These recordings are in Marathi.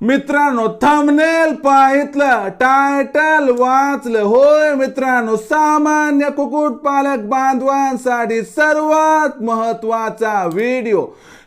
मित्रांनो थंबनेल पाहितलं टायटल वाचलं. होय मित्रांनो सामान्य कुक्कुटपालक बांधवांसाठी सर्वात महत्त्वाचा व्हिडिओ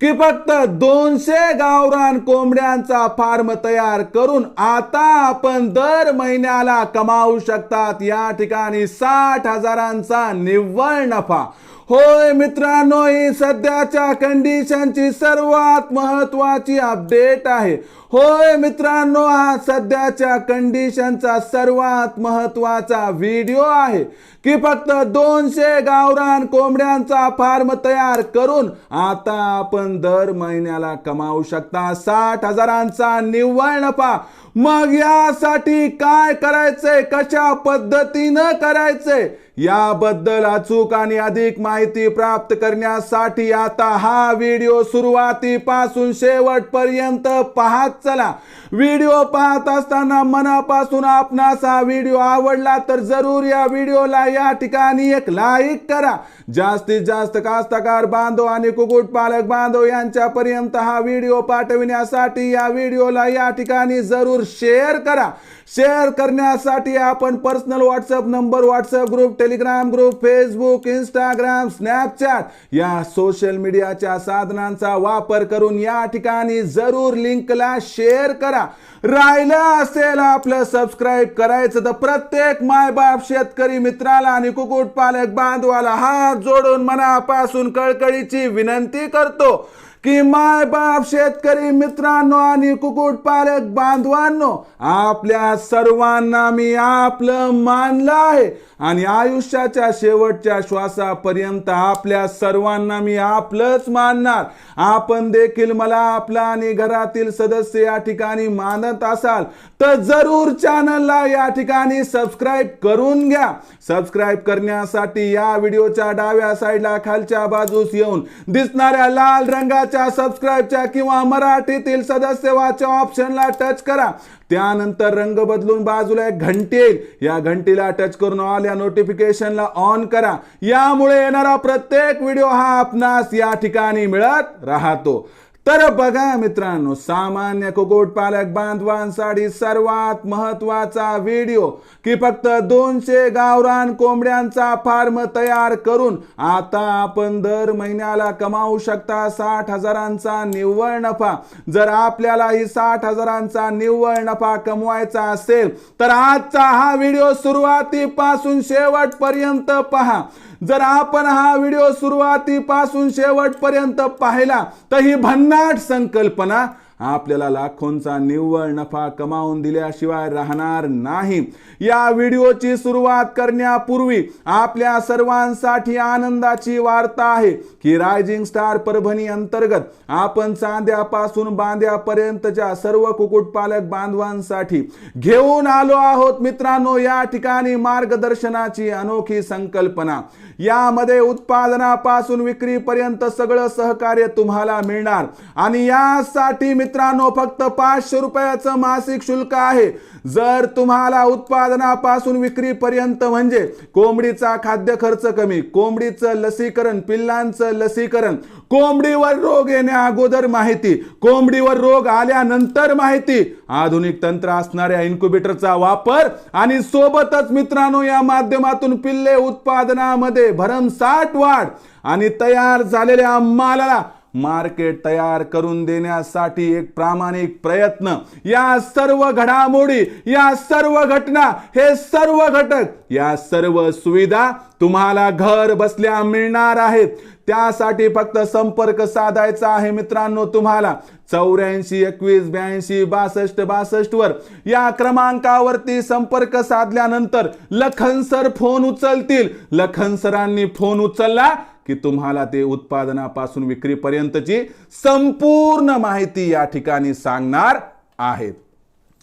की फक्त दोनशे गावरान कोंबड्यांचा फार्म तयार करून आता आपण दर महिन्याला कमावू शकतात या ठिकाणी साठ हजारांचा निव्वळ नफा. होय मित्रांनो ही सध्याच्या कंडिशनची सर्वात महत्वाची अपडेट आहे. होय मित्रांनो हा सध्याच्या कंडिशनचा सर्वात महत्त्वाचा व्हिडिओ आहे. की फक्त दोनशे गावरान कोंबड्यांचा फार्म तयार करून आता आपण दर महिन्याला कमावू शकता. साठ हजारांचा निव्वळ नफा. मग यासाठी काय करायचंय? कशा पद्धतीनं करायचंय? याबद्दल अचूक आणि अधिक माहिती प्राप्त करण्यासाठी आता हा व्हिडिओ सुरुवातीपासून शेवटपर्यंत पाहत चला. व्हिडिओ पाहत असताना मनापासून आपणास हा व्हिडिओ आवडला तर जरूर या व्हिडिओला या ठिकाणी एक लाईक करा. जास्तीत जास्त कास्तकार बांधव आणि कुक्कुटपालक बांधव यांच्यापर्यंत हा व्हिडिओ पाठविण्यासाठी या व्हिडिओला या ठिकाणी जरूर शेअर करा. शेअर करण्यासाठी आपण personal WhatsApp number WhatsApp group Telegram group Facebook Instagram Snapchat या सोशल मीडियाच्या साधनांचा वापर करून या ठिकाणी जरूर लिंकला शेअर करा. राहिलं असेल आपलं सबस्क्राईब करायचं तर प्रत्येक मायबाप शेतकरी मित्राला आणि कुक्कुटपालक बांधवाला हात जोडून मनापासून कळकळीची विनंती करतो. की माय बाप शेतकरी मित्रांनो आणि कुक्कुटपालक बांधवांनो आपल्या सर्वांना मी आपलं मानलं आहे. आणि आयुष्याच्या शेवटच्या श्वासापर्यंत आपल्या सर्वांना मी आपलंच मानणार. आपण देखील मला आपला आणि घरातील सदस्य या ठिकाणी मानत असाल तर जरूर चॅनलला या ठिकाणी सबस्क्राईब करून घ्या. सबस्क्राईब करण्यासाठी या व्हिडिओच्या डाव्या साईडला खालच्या बाजूस येऊन दिसणाऱ्या लाल रंगाच्या सबस्क्राईबच्या किंवा मराठीतील सदस्यवाच्या ऑप्शनला टच करा. त्यानंतर रंग बदलून बाजूला एक घंटी येईल. या घंटीला टच करून ऑल या नोटिफिकेशनला ऑन करा. यामुळे येणारा प्रत्येक व्हिडिओ हा आपणास या ठिकाणी मिळत राहतो. तर बघा मित्रांनो सामान्य कुक्कुटपालक बांधवांसाठी सर्वात महत्त्वाचा व्हिडिओ की फक्त दोनशे गावरान कोंबड्यांचा फार्म तयार करून आता आपण दर महिन्याला कमावू शकता साठ हजारांचा निव्वळ नफा. जर आपल्याला ही साठ हजारांचा निव्वळ नफा कमवायचा असेल तर आजचा हा व्हिडिओ सुरुवातीपासून शेवटपर्यंत पहा. जर आपण हा व्हिडिओ सुरुवातीपासून शेवटपर्यंत पाहिला तर ही भन्नाट संकल्पना आपल्याला लाखोंचा निव्वळ नफा कमावून दिल्याशिवाय राहणार नाही. या व्हिडिओची सुरुवात करण्यापूर्वी आपल्या सर्वांसाठी आनंदाची वार्ता आहे की रायझिंग स्टार परभणी अंतर्गत आपण चांद्यापासून बांद्यापर्यंतच्या सर्व कुक्कुटपालक बांधवांसाठी घेऊन आलो आहोत. मित्रांनो या ठिकाणी मार्गदर्शनाची अनोखी संकल्पना. यामध्ये उत्पादनापासून विक्रीपर्यंत सगळं सहकार्य तुम्हाला मिळणार आणि यासाठी मित्र मित्रांनो फक्त पाचशे रुपयाचं मासिक शुल्क आहे. जर तुम्हाला उत्पादनापासून विक्रीपर्यंत म्हणजे कोंबडीचा खाद्य खर्च कमी कोंबडीचं लसीकरण पिल्लांचं लसीकरण कोंबडीवर रोग येण्या अगोदर माहिती कोंबडीवर रोग आल्यानंतर माहिती आधुनिक तंत्र असणाऱ्या इन्क्युबेटरचा वापर आणि सोबतच मित्रांनो या माध्यमातून पिल्ले उत्पादनामध्ये भरमसाठ वाढ आणि तयार झालेल्या मालाला मार्केट तयार करून देण्यासाठी एक प्रामाणिक प्रयत्न. या सर्व घडामोडी या सर्व घटना हे सर्व घटक या सर्व सुविधा तुम्हाला घर बसल्या मिळणार आहेत. त्यासाठी फक्त संपर्क साधायचा आहे मित्रांनो तुम्हाला. चौऱ्याऐंशी एकवीस ब्याऐंशी बासष्ट बासष्ट वर या क्रमांकावरती संपर्क साधल्यानंतर लखन सर फोन उचलतील. लखन सरांनी फोन उचलला की तुम्हाला ते उत्पादनापासून विक्रीपर्यंतची संपूर्ण माहिती या ठिकाणी सांगणार आहेत.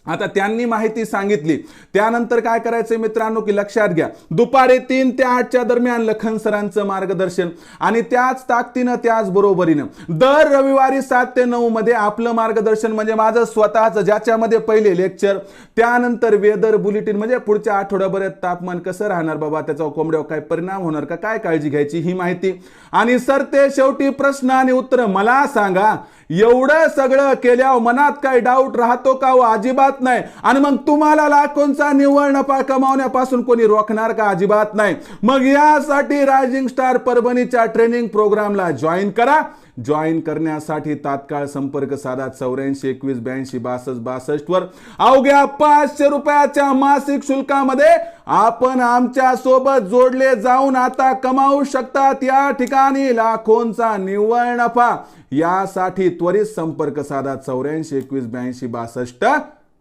आता त्यांनी माहिती सांगितली. त्यानंतर काय करायचं मित्रांनो की लक्षात घ्या. दुपारी तीन ते आठच्या दरम्यान लखन सरांचं मार्गदर्शन आणि त्याच ताकदीनं त्याच बरोबरीनं. दर रविवारी सात ते नऊ मध्ये आपलं मार्गदर्शन म्हणजे माझं स्वतःच ज्याच्यामध्ये पहिले लेक्चर त्यानंतर वेदर बुलेटिन म्हणजे पुढच्या आठवड्याभरात तापमान कसं राहणार बाबा? त्याचा कोंबड्यावर काय परिणाम होणार का? काय काळजी घ्यायची ही माहिती? आणि सर ते शेवटी प्रश्न आणि उत्तर मला सांगा. एवढं सगळं केल्यावर मनात काय डाऊट राहतो का हो? अजिबात नाही. आणि मग तुम्हाला लाखोंचा निव्वळ नफा कमावण्यापासून कोणी रोखणार का? अजिबात नाही. मग यासाठी रायझिंग स्टार परभणीच्या ट्रेनिंग प्रोग्रामला जॉईन करा. जॉईन करण्यासाठी तात्काळ संपर्क साधा चौऱ्याऐंशी एकवीस ब्याऐंशी बासष्ट बासष्ट वर. अवघ्या पाचशे रुपयाच्या मासिक शुल्कामध्ये आपण आमच्यासोबत जोडले जाऊन आता कमावू शकतात. या ठिकाणी लाखोंचा निव्वळ नफा. यासाठी त्वरित संपर्क साधा चौऱ्याऐंशी एकवीस ब्याऐंशी बासष्ट.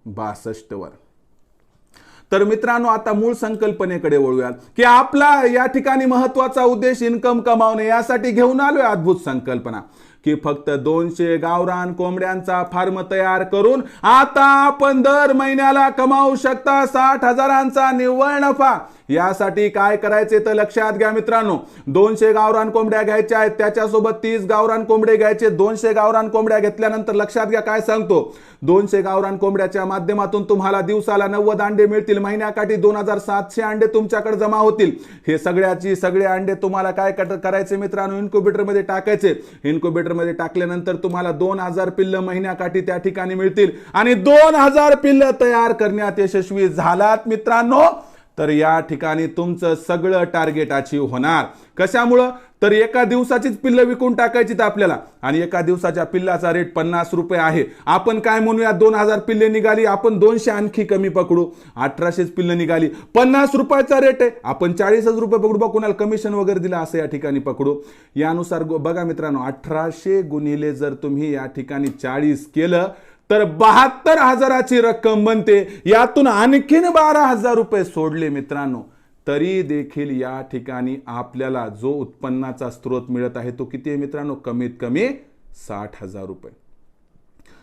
बासष्ट वर तर मित्रांनो आता मूळ संकल्पनेकडे वळूयात की आपला या ठिकाणी महत्त्वाचा उद्देश इन्कम कमावणे यासाठी घेऊन आलोय अद्भुत संकल्पना. की फक्त दोनशे गावरान कोंबड्यांचा फार्म तयार करून आता आपण दर महिन्याला कमावू शकता साठ हजारांचा निव्वळ नफा. यासाठी काय करायचे तर लक्षात घ्या मित्रांनो. दोनशे गावरान कोंबड्या घ्यायच्या आहेत त्याच्यासोबत तीस गावरान कोंबडे घ्यायचे दोनशे गावरान कोंबड्या घेतल्यानंतर लक्षात घ्या काय सांगतो. दोनशे गावरान कोंबड्याच्या माध्यमातून तुम्हाला दिवसाला नव्वद अंडे मिळतील महिन्याकाठी दोन हजार सातशे अंडे तुमच्याकडे जमा होतील. हे सगळ्याची सगळे अंडे तुम्हाला काय कट- करायचे मित्रांनो? इन्क्युबेटरमध्ये टाकायचे. इन्क्युबेटर मध्ये टाकल्यानंतर तुम्हाला दोन हजार पिल्ल महिन्याकाठी त्या ठिकाणी मिळतील. आणि दोन हजार पिल्ल तयार करण्यात यशस्वी झालात मित्रांनो. तर या ठिकाणी तुमचं सगळं टार्गेट अचीव होणार. कशामुळं? तर एका दिवसाचीच पिल्ल विकून टाकायची तर आपल्याला. आणि एका दिवसाच्या पिल्लाचा रेट पन्नास रुपये आहे. आपण काय म्हणूया दोन हजार पिल्ले निघाली आपण दोनशे आणखी कमी पकडू. अठराशेच पिल्ल निघाली. पन्नास रुपयाचा रेट आहे. आपण चाळीसच रुपये पकडू. बा कुणाला कमिशन वगैरे दिलं असं या ठिकाणी पकडू. यानुसार बघा मित्रांनो अठराशे गुणिले जर तुम्ही या ठिकाणी चाळीस केलं तर बहात्तर हजाराची रक्कम बनते. यातून आणखीन बारा हजार रुपये सोडले मित्रांनो. तरी देखील या ठिकाणी आपल्याला जो उत्पन्नाचा स्रोत मिळत आहे तो किती आहे मित्रांनो? कमीत कमी साठ हजार रुपये.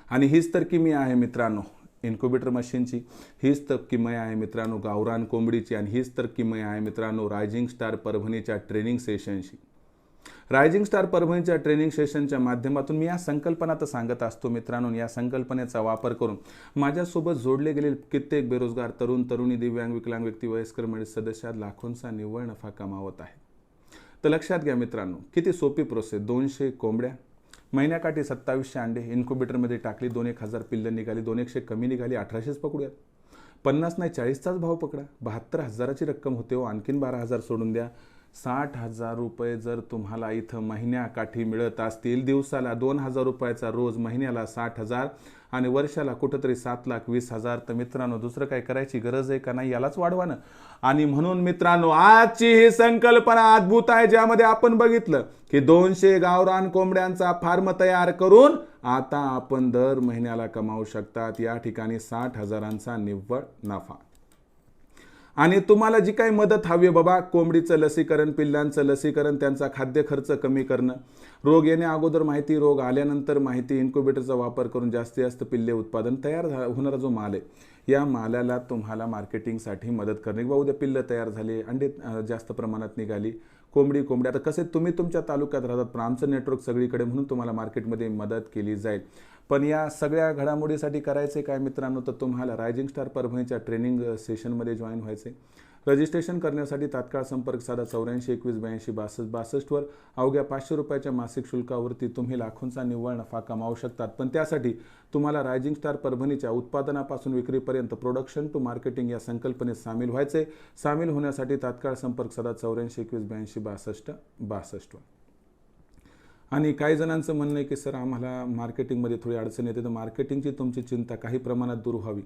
आणि हीच तर किमी आहे मित्रांनो इन्क्युबेटर मशीनची हीच तर किमय आहे मित्रांनो गावरान कोंबडीची. आणि हीच तर किमय आहे मित्रांनो रायझिंग स्टार परभणीच्या ट्रेनिंग सेशनची रायझिंग स्टार परभणीच्या ट्रेनिंग सेशनच्या माध्यमातून मी या संकल्पना तर सांगत असतो मित्रांनो या संकल्पनेचा वापर करून माझ्यासोबत जोडले गेले कित्येक बेरोजगार तरुण तरुणी दिव्यांग विकलांग व्यक्ती वयस्कर मंडळी सदस्यात लाखोंचा निव्वळ नफा कमावत आहे. तर लक्षात घ्या मित्रांनो किती सोपी प्रोसेस दोनशे कोंबड्या महिन्याकाठी सत्तावीसशे अंडे इन्क्युबेटरमध्ये टाकली दोन एक हजार पिल्लं निघाली दोन एकशे कमी निघाली अठराशेच पकडूयात. पन्नास नाही चाळीसचाच भाव पकडा बहात्तर हजाराची रक्कम होते हो आणखीन बारा हजार सोडून द्या. साठ हजार रुपये जर तुम्हाला इथं महिन्याकाठी मिळत असतील दिवसाला दोन हजार रुपयाचा रोज महिन्याला साठ हजार आणि वर्षाला कुठंतरी सात लाख वीस हजार. तर मित्रांनो दुसरं काय करायची गरज आहे का नाही यालाच वाढवा ना आणि म्हणून मित्रांनो आजची ही संकल्पना अद्भुत आहे ज्यामध्ये आपण बघितलं की दोनशे गावरान कोंबड्यांचा फार्म तयार करून आता आपण दर महिन्याला कमावू शकतात. या ठिकाणी साठ हजारांचा निव्वळ नफा. आणि तुम्हाला जी काही मदत हवी बाबा कोंबडीचं लसीकरण पिल्लांचं लसीकरण त्यांचा खाद्य खर्च कमी करणं. रोग येण्या अगोदर माहिती रोग आल्यानंतर माहिती इन्क्युबेटरचा वापर करून जास्तीत जास्त पिल्ले उत्पादन तयार होणारा जो माल आहे या मालाला तुम्हाला मार्केटिंगसाठी मदत करणे. किंवा उद्या पिल्लं तयार झाली अंडे जास्त प्रमाणात निघाली कोंबडी कोंबडी. आता कसे तुम्ही तुमच्या तालुक्यात राहतात पण आमचं नेटवर्क सगळीकडे म्हणून तुम्हाला मार्केटमध्ये मदत केली जाईल. पण या सगळ्या घडामोडीसाठी करायचे काय मित्रांनो? तर तुम्हाला रायझिंग स्टार परभणीच्या ट्रेनिंग सेशनमध्ये जॉईन व्हायचे रजिस्ट्रेशन करण्यासाठी तात्काळ संपर्क साधा चौऱ्याऐंशी एकवीस ब्याऐंशी बासष्ट बासष्टवर अवघ्या पाचशे रुपयाच्या मासिक शुल्कावरती तुम्ही लाखोंचा निव्वळ नफा कमावू शकतात. पण त्यासाठी तुम्हाला रायझिंग स्टार परभणीच्या उत्पादनापासून विक्रीपर्यंत प्रोडक्शन टू मार्केटिंग या संकल्पनेत सामील व्हायचे. सामील होण्यासाठी तात्काळ संपर्क साधा चौऱ्याऐंशी एकवीस ब्याऐंशी बासष्ट बासष्टवर आणि काही जणांचं म्हणणं आहे की सर आम्हाला मार्केटिंगमध्ये थोडी अडचण येते. तर मार्केटिंगची तुमची चिंता काही प्रमाणात दूर व्हावी.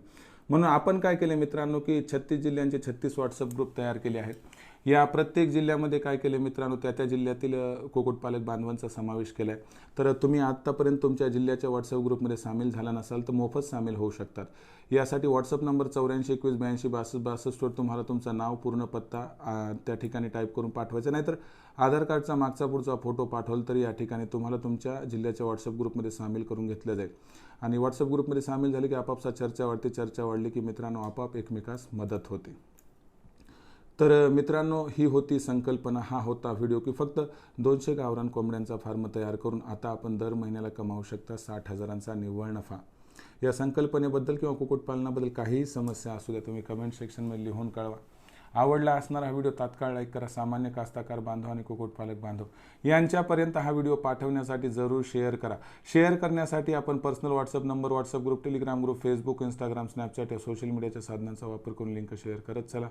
म्हणून आपण काय केलं मित्रांनो की छत्तीस जिल्ह्यांचे छत्तीस व्हॉट्सअप ग्रुप तयार केले आहेत. या प्रत्येक जिल्ह्यामध्ये काय केलं मित्रांनो त्या त्या जिल्ह्यातील कुक्कुटपालक बांधवांचा समावेश केला आहे तर तुम्ही आत्तापर्यंत तुमच्या जिल्ह्याच्या व्हॉट्सअप ग्रुपमध्ये सामील झाला नसाल तर मोफत सामील होऊ शकतात. यासाठी व्हॉट्सअप नंबर चौऱ्याऐंशी एकवीस ब्याऐंशी बासष्ट बासष्टवर तुम्हाला तुमचं नाव पूर्ण पत्ता त्या ठिकाणी टाईप करून पाठवायचं. नाहीतर आधार कार्डचा मागचा पुढचा फोटो पाठवला तर या ठिकाणी तुम्हाला तुमच्या जिल्ह्याच्या व्हॉट्सअप ग्रुपमध्ये सामील करून घेतलं जाईल. आणि व्हॉट्सअप ग्रुपमध्ये सामील झाले की आपापसात चर्चा वाढते. चर्चा वाढली की मित्रांनो आपाप एकमेकास मदत होते. तर मित्रांनो ही होती संकल्पना हा होता व्हिडिओ की फक्त दोनशे गावरान कोंबड्यांचा फार्म तयार करून आता आपण दर महिन्याला कमावू शकता साठ हजारांचा निव्वळ नफा. या संकल्पनेबद्दल किंवा कुक्कुटपालनाबद्दल काहीही समस्या असू द्या तुम्ही कमेंट सेक्शनमध्ये लिहून कळवा. आवडला असणारा हा व्हिडिओ तात्काळ लाईक करा. सामान्य कास्ताकार बांधव आणि कुक्कुटपालक बांधव यांच्यापर्यंत हा व्हिडिओ पाठवण्यासाठी जरूर शेअर करा. शेअर करण्यासाठी आपण personal WhatsApp number WhatsApp group Telegram group Facebook Instagram Snapchat या सोशल मीडियाच्या साधनांचा वापर करून लिंक शेअर करत चला.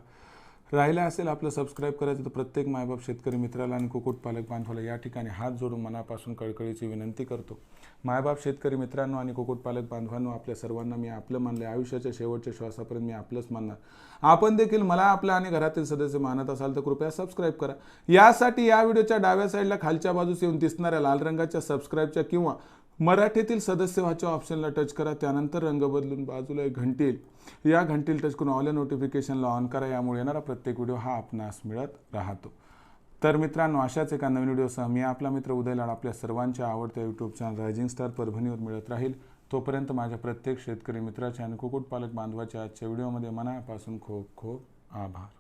राहिलं असेल आपलं सबस्क्राईब करायचं तर प्रत्येक मायबाप शेतकरी मित्राला आणि कुक्कुटपालक बांधवाला या ठिकाणी हात जोडून मनापासून कळकळीची विनंती करतो. मायबाप शेतकरी मित्रांनो आणि कुक्कुटपालक बांधवांनो आपल्या सर्वांना मी आपलं मानलं आयुष्याच्या शेवटच्या श्वासापर्यंत मी आपलंच मानणार. आपण देखील मला आपलं आणि घरातील सदस्य मानत असाल तर कृपया सबस्क्राईब करा. यासाठी या व्हिडिओच्या डाव्या साईडला खालच्या बाजूस येऊन दिसणाऱ्या लाल रंगाच्या सबस्क्राईबच्या किंवा मराठीतील सदस्य व्हाच्या ऑप्शनला टच करा त्यानंतर रंग बदलून बाजूला एक घंटील. या घंटीला टच करून ऑल नोटिफिकेशनला ऑन करा यामुळे येणारा प्रत्येक व्हिडिओ हा आपणास मिळत राहतो. तर मित्रांनो अशाच एका नवीन व्हिडिओसह मी आपला मित्र उदय लाड आपल्या सर्वांच्या आवडत्या यूट्यूब चॅनल रायझिंग स्टार परभणीवर मिळत राहील. तोपर्यंत माझ्या प्रत्येक शेतकरी मित्राच्या आणि कुक्कुटपालक बांधवाच्या आजच्या व्हिडिओमध्ये मनापासून खूप खूप आभार.